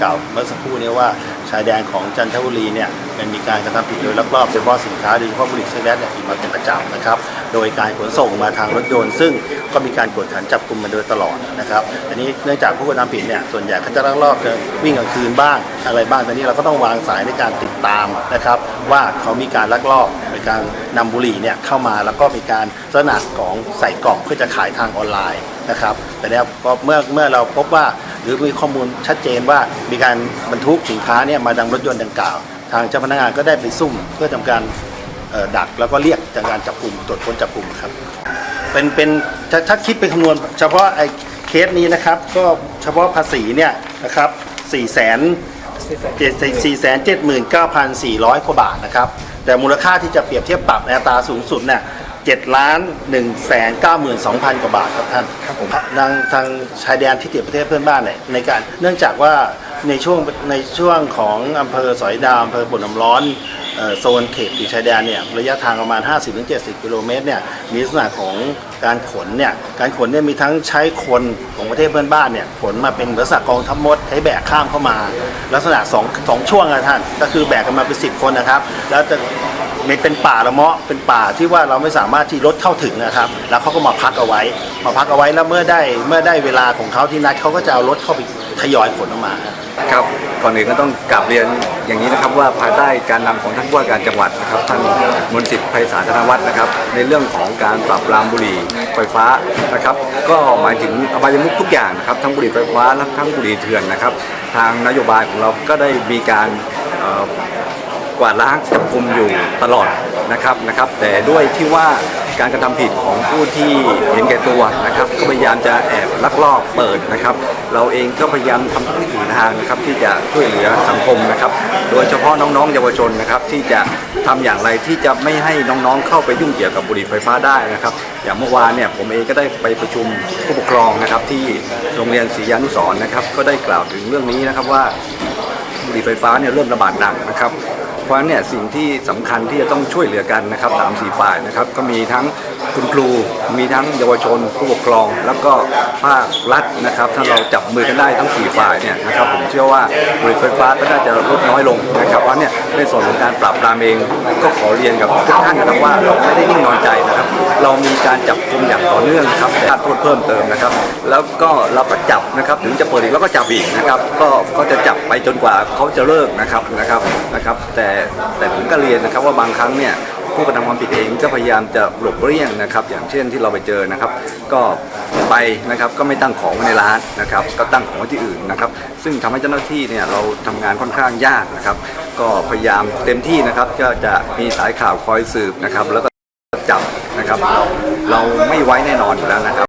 กล่าวเมื่อสักครู่นี้ว่าชายแดนของจันทบุรีเนี่ยมันมีการกระทำผิดโดยลักลอบโดยเฉพาะสินค้าโดยเฉพาะบุหรี่ช็อกโกแลตเนี่ยมีมาเป็นประจำนะครับโดยการขนส่งมาทางรถยนต์ ซึ่งก็มีการกดขันจับกลุ่มมาโดยตลอดนะครับอันนี้เนื่องจากผู้กระทำผิดเนี่ยส่วนใหญ่เขาจะลักลอบวิ่งกลางคืนบ้างอะไรบ้างตอนนี้เราก็ต้องวางสายในการติด ตามนะครับว่าเขามีการลักลอบในการนำบุหรี่เนี่ยเข้ามาแล้วก็มีการลักษณะของใส่กล่องเพื่อจะขายทางออนไลน์นะครับ แต่เนี่ยพอเมื่อเมื่อเราพบว่าหรือมีข้อมูลชัดเจนว่ามีการบรรทุกสินค้าเนี่ยมาดังรถยนต์ดังกล่าว ทางเจ้าพนักงานก็ได้ไปซุ่มเพื่อทำการดักแล้วก็เรียกจากการจับกลุ่มตรวจค้นจับกลุ่มครับ เป็นเป็นถ้าถ้าคิดเป็นคำนวณ เฉพาะไอ้เคสนี้นะครับ ก็เฉพาะภาษีเนี่ยนะครับ4 0 0 0 0 4 7 9 4 0 0 กว่าบาทนะครับ แต่มูลค่าที่จะเปรียบเทียบปรับในอัตราสูงสุดเนี่ย7ล้าน1แสน92,000กว่าบาทครับท่านครับผมทางทางชายแดนที่ติดประเทศเพื่อนบ้านเนี่ยในการเนื่องจากว่า ในช่วงในช่วงของอำเภอสอยดาวอำเภอบุญน้ำร้อนเอ่อโซนเขตติดชายแดนเนี่ยระยะทางประมาณ 50-70 กิโลเมตรเนี่ยมีลักษณะของการขนเนี่ยการขนเนี่ยมีทั้งใช้คนของประเทศเพื่อนบ้านเนี่ยขนมาเป็นลักษณะกองทัพมดใช้แบกข้ามเข้ามา ลักษณะสองสองช่วงอะท่านก็คือแบกกันมาเป็นสิบคนนะครับ แล้วจะมันเป็นป่าละเมาะเป็นป่าที่ว่าเราไม่สามารถที่รถเข้าถึงนะครับ แล้วเขาก็มาพักเอาไว้ มาพักเอาไว้แล้วเมื่อได้เมื่อได้เวลาของเขาที่นัดเขาก็จะเอารถเข้าไป ทยอยขนออกมาครับก่อนอื่นก็ต้องกลับเรียนอย่างนี้นะครับว่าภายใต้การนำของท่านผู้ว่าการจังหวัดนะครับท่านมนต์สิทธิ์ไพศาลธนวัฒน์นะครับ ในเรื่องของการปรับปรามบุหรี่ไฟฟ้านะครับ ก็หมายถึงอบายมุขทุกอย่างนะครับทั้งบุหรี่ไฟฟ้าและทั้งบุหรี่เถื่อนนะครับ ทางนโยบายของเราก็ได้มีการกวาดล้างจับกลุ่มอยู่ตลอด นะครับนะครับ แต่ด้วยที่ว่าการกระทำผิดของผู้ที่เห็นแก่ตัวนะครับก็พยายามจะแอบลักลอบเปิดนะครับ เราเองก็พยายามทำทุกวิถีทางนะครับที่จะช่วยเหลือสังคมนะครับ โดยเฉพาะน้องๆ เยาวชนนะครับที่จะทำอย่างไรที่จะไม่ให้น้องๆ เข้าไปยุ่งเกี่ยวกับบุหรี่ไฟฟ้าได้นะครับ อย่างเมื่อวานเนี่ยผมเองก็ได้ไปประชุมผู้ปกครองนะครับที่โรงเรียนศรียานุสรนะครับ ก็ได้กล่าวถึงเรื่องนี้นะครับว่าบุหรี่ไฟฟ้าเนี่ยเริ่มระบาดหนักนะครับ เพราะฉะนั้นเนี่ยสิ่งที่สำคัญที่จะต้องช่วยเหลือกันนะครับสามสี่ฝ่ายนะครับก็มีทั้งคุณครู มีทั้งเยาวชน ผู้ปกครอง แล้วก็ภาครัฐนะครับถ้าเราจับมือกันได้ทั้งสี่ฝ่ายเนี่ยนะครับผมเชื่อว่าบุหรี่ไฟฟ้าก็น่าจะลดน้อยลงนะครับเพราะเนี่ยในส่วนของการปรับปรามเองก็ขอเรียนกับทุกท่านนะครับว่าเราไม่ได้นิ่งนอนใจ เรามีการจับกุมอย่างต่อเนื่องนะครับแต่โทษเพิ่มเติมนะครับ แล้วก็เราก็จับนะครับถึงจะเปิดอีกแล้วก็จับอีกนะครับก็ก็จะจับไปจนกว่าเขาจะเลิกนะครับนะครับนะครับ แต่แต่ผมก็เรียนนะครับว่าบางครั้งเนี่ยผู้กระทำความผิดเองก็พยายามจะหลบเลี่ยงนะครับ อย่างเช่นที่เราไปเจอนะครับ ก็ไปนะครับก็ไม่ตั้งของไว้ในร้านนะครับ ก็ตั้งของไว้ที่อื่นนะครับ ซึ่งทำให้เจ้าหน้าที่เนี่ยเราทำงานค่อนข้างยากนะครับ ก็พยายามเต็มที่นะครับก็จะมีสายข่าวคอยสืบนะครับแล้วก็ เราไม่ไว้แน่นอนอยู่แล้วนะครับ